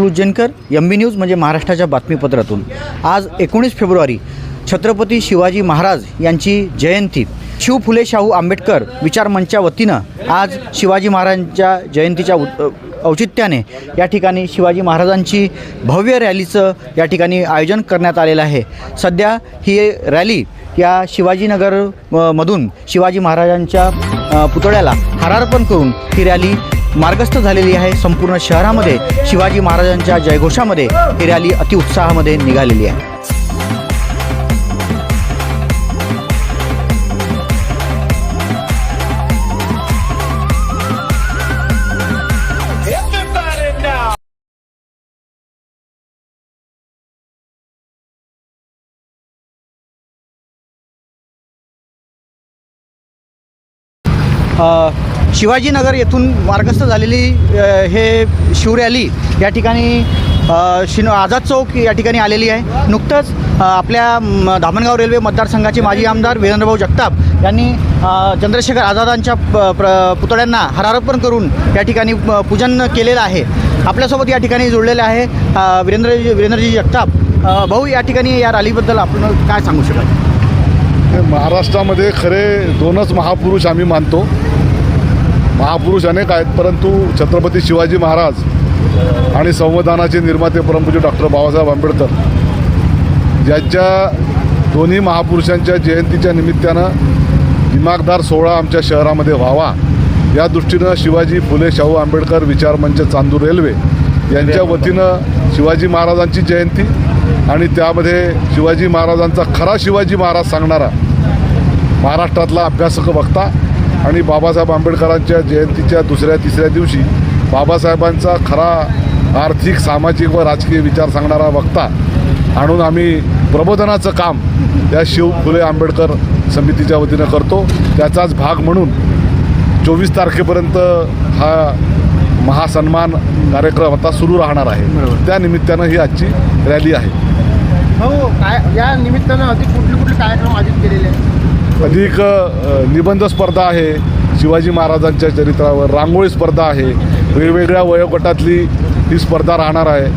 Ujjainkar M B news म्हणजे महाराष्ट्राच्या बातमीपत्रातून. आज एकोणीस फेब्रुवारी छत्रपती शिवाजी महाराज यांची जयंती. शिव फुले शाहू आंबेडकर विचार मंचच्या वतीनं आज शिवाजी महाराजांच्या जयंतीच्या उत- औचित्याने या ठिकाणी शिवाजी महाराजांची भव्य रॅलीचं या ठिकाणी आयोजन करण्यात आलेलं आहे. सध्या ही रॅली या शिवाजीनगर मधून शिवाजी महाराजांच्या पुतळ्याला हारार्पण करून ही रॅली मार्गस्थ झालेली आहे. संपूर्ण शहरामध्ये शिवाजी महाराजांच्या जयघोषामध्ये ही रॅली अतिउत्साहामध्ये निघालेली आहे. uh, शिवाजीनगर येथून मार्गस्थ झालेली हे शिवरॅली या ठिकाणी अ, शिन आझाद चौक या ठिकाणी आलेली आहे. नुकतंच आपल्या धामणगाव रेल्वे मतदारसंघाचे माजी आमदार वीरेंद्रभाऊ जगताप यांनी चंद्रशेखर आझादांच्या प- प्र- पुतळ्यांना हरारोपण करून या ठिकाणी पूजन केलेलं आहे. आपल्यासोबत या ठिकाणी जुळलेले आहे वीरेंद्र वीरेंद्रजी जगताप. भाऊ या ठिकाणी या रॅलीबद्दल आपण काय सांगू शकाल? महाराष्ट्रामध्ये खरे दोनच महापुरुष आम्ही मानतो. महापुरुष अनेक आहेत परंतु छत्रपती शिवाजी महाराज आणि संविधानाचे निर्माते परमपूज्य डॉक्टर बाबासाहेब आंबेडकर ज्यांच्या दोन्ही महापुरुषांच्या जयंतीच्या निमित्तानं दिमागदार सोहळा आमच्या शहरामध्ये व्हावा या दृष्टीनं शिवाजी फुले शाहू आंबेडकर विचार मंच चांदूर रेल्वे यांच्या वतीनं शिवाजी महाराजांची जयंती आणि त्यामध्ये शिवाजी महाराजांचा खरा शिवाजी महाराज सांगणारा महाराष्ट्रातला अभ्यासक वक्ता आणि बाबासाहेब आंबेडकरांच्या जयंतीच्या दुसऱ्या तिसऱ्या दिवशी बाबासाहेबांचा खरा आर्थिक सामाजिक व राजकीय विचार सांगणारा वक्ता आणून आम्ही प्रबोधनाचं काम या शिव फुले आंबेडकर समितीच्या वतीनं करतो. त्याचाच भाग म्हणून चोवीस तारखेपर्यंत हा महासन्मान कार्यक्रम आता सुरू राहणार आहे. त्या निमित्तानं ही आजची रॅली आहे. हो काय या निमित्तानं अधिक कुठले कुठले कार्यक्रम आयोजित केलेले आहेत? अधिक निबंध स्पर्धा आहे. शिवाजी महाराजांच्या चरित्रावर रांगोळी स्पर्धा आहे. वेगवेगळ्या वयोगटातली ही स्पर्धा राहणार आहे.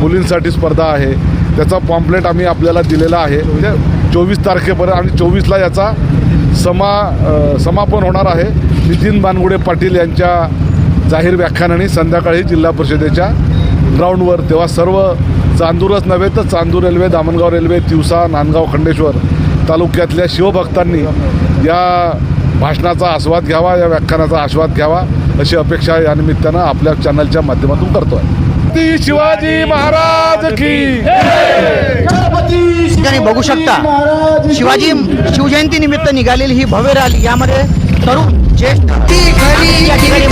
मुलींसाठी स्पर्धा आहे. त्याचा पॉम्पलेट आम्ही आपल्याला दिलेला आहे. म्हणजे चोवीस तारखेपर्यंत आणि चोवीसला याचा समा समापन होणार आहे. नितीन बानगुडे पाटील यांच्या जाहीर व्याख्यानाने संध्याकाळी जिल्हा परिषदेच्या ग्राउंडवर. तेव्हा सर्व चांदूरच नव्हे तर चांदूर रेल्वे दामणगाव रेल्वे तिवसा नांदगाव खंडेश्वर तालुक्यातल्या शिवभक्तांनी या भाषणाचा आस्वाद घ्यावा या व्याख्यानाचा आस्वाद घ्यावा अशी अपेक्षा या निमित्तानं आपल्या चॅनलच्या माध्यमातून करतो आहे शिवाजी महाराज की ठिकाणी बघू शकता शिवाजी शिवजयंती निमित्त निघालेली ही भव्य रॅली यामध्ये तरुण ज्येष्ठ. या ठिकाणी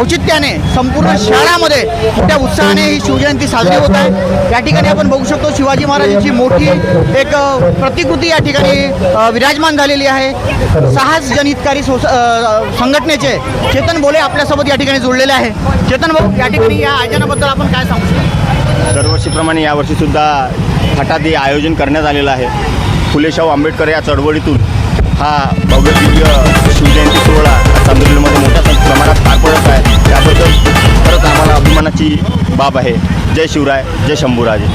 औचित्याने संपूर्ण शहरामध्ये मोठ्या उत्साहाने ही शिवजयंती साजरी होत आहे. या ठिकाणी आपण बघू शकतो शिवाजी महाराजांची मोठी एक प्रतिकृती या ठिकाणी विराजमान झालेली आहे. साहस जनहितकारी सोस संघटनेचे चेतन बोले आपल्यासोबत या ठिकाणी जोडलेले आहे. चेतन भाऊ या ठिकाणी या आयोजनाबद्दल आपण काय सांगू शकतो? दरवर्षीप्रमाणे यावर्षीसुद्धा हठात आयोजन करण्यात आलेलं आहे. फुलेशाहू आंबेडकर या चळवळीतून हा भव्य दिव्य शिवजयंती सोहळा चांदोलीमध्ये मोठ्या सं- प्रमाणात पार पडत आहे. त्याबद्दल खरंच आम्हाला अभिमानाची बाब आहे. जय शिवराय जय शंभूराजे.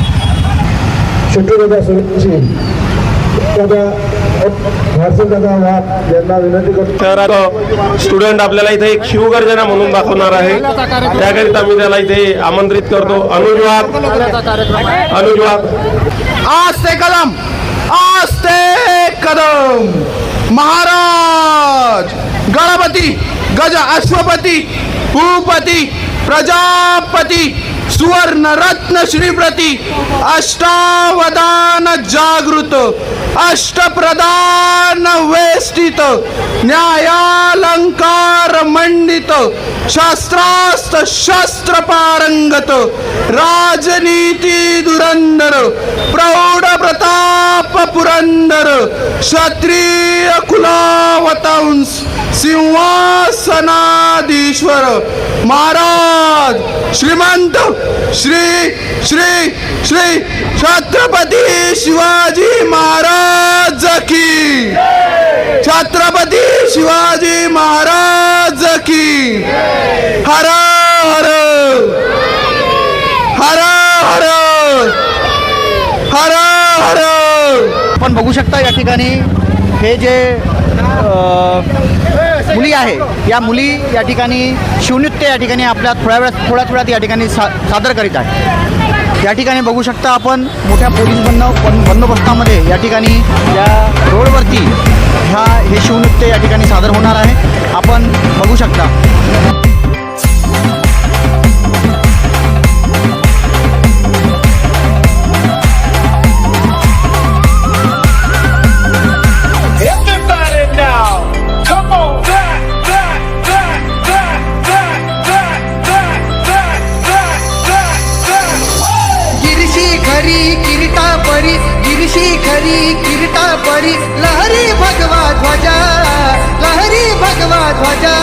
शहरात स्टुडंट आपल्याला इथे एक शिवगर्जना म्हणून दाखवणार आहे. त्याकरिता मी त्याला इथे आमंत्रित करतो. अनुजवाद अनुजवाद आज ते कदम आज ते कदम. महाराज! गणपती गज अश्वपती भूपती प्रजापती सुवर्ण रत्न श्रीप्रती अष्टावधान जागृत अष्टप्रदान वेष्टित न्यायालंकार मंडित शास्त्रास्त्र शस्त्र पारंगत राजनीती दुरंदर प्र पुरंदर क्षत्रिय कुलावतांस सिंहासनाधीश्वर महाराज श्रीमंत श्री श्री श्री छत्रपती शिवाजी महाराज की. छत्रपती शिवाजी महाराज की. हरा हर हर हर हर हर आपण बघू शकता या ठिकाणी हे जे मुली आहे या मुली या ठिकाणी शिवनृत्य या ठिकाणी आपल्या थोड्या वेळात थोड्या थोड्यात या ठिकाणी सा सादर करीत आहे या ठिकाणी बघू शकता आपण मोठ्या पोलीस बंद बंद बंदोबस्तामध्ये या ठिकाणी या रोडवरती ह्या हे शिवनृत्य या ठिकाणी सादर होणार आहे. आपण बघू शकता. किरटा परी लहरी भगवा ध्वजा लहरी भगवा ध्वजा.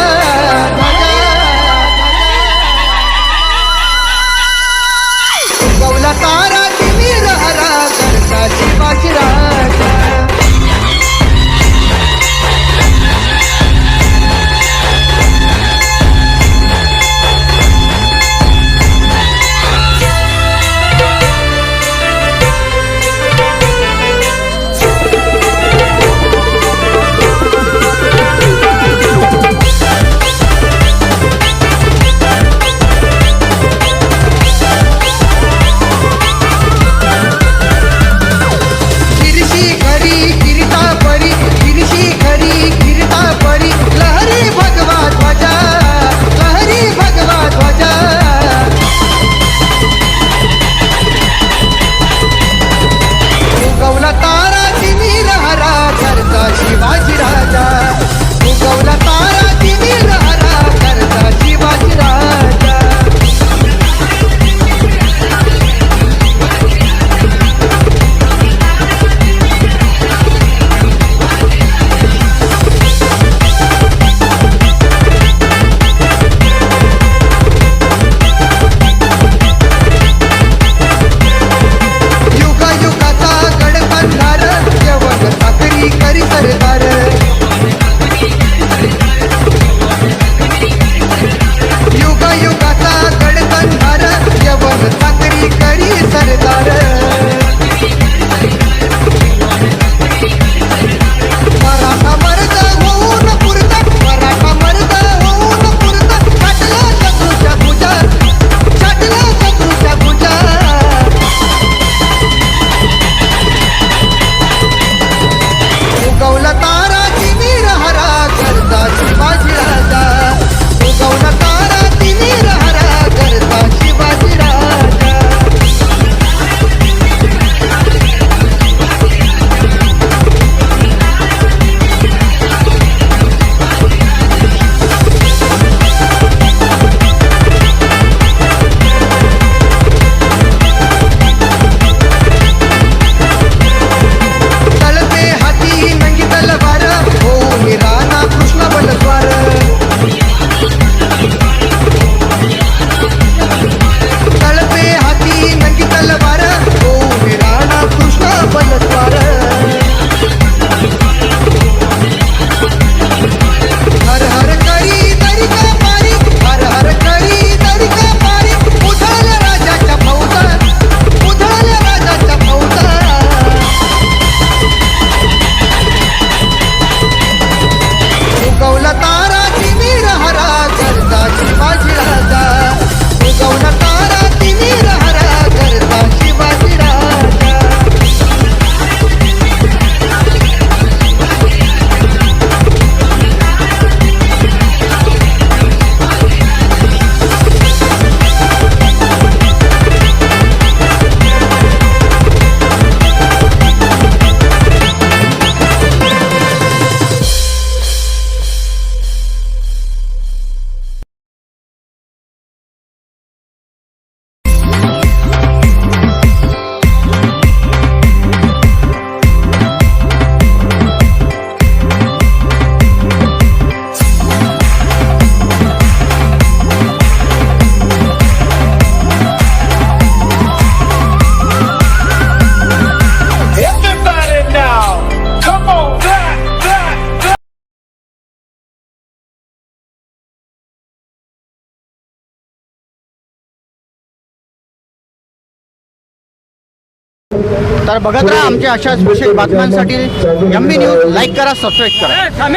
तर बघत राहा आमच्या अशाच विशेष बातम्यांसाठी एम बी न्यूज लाईक करा सबस्क्राईब करा.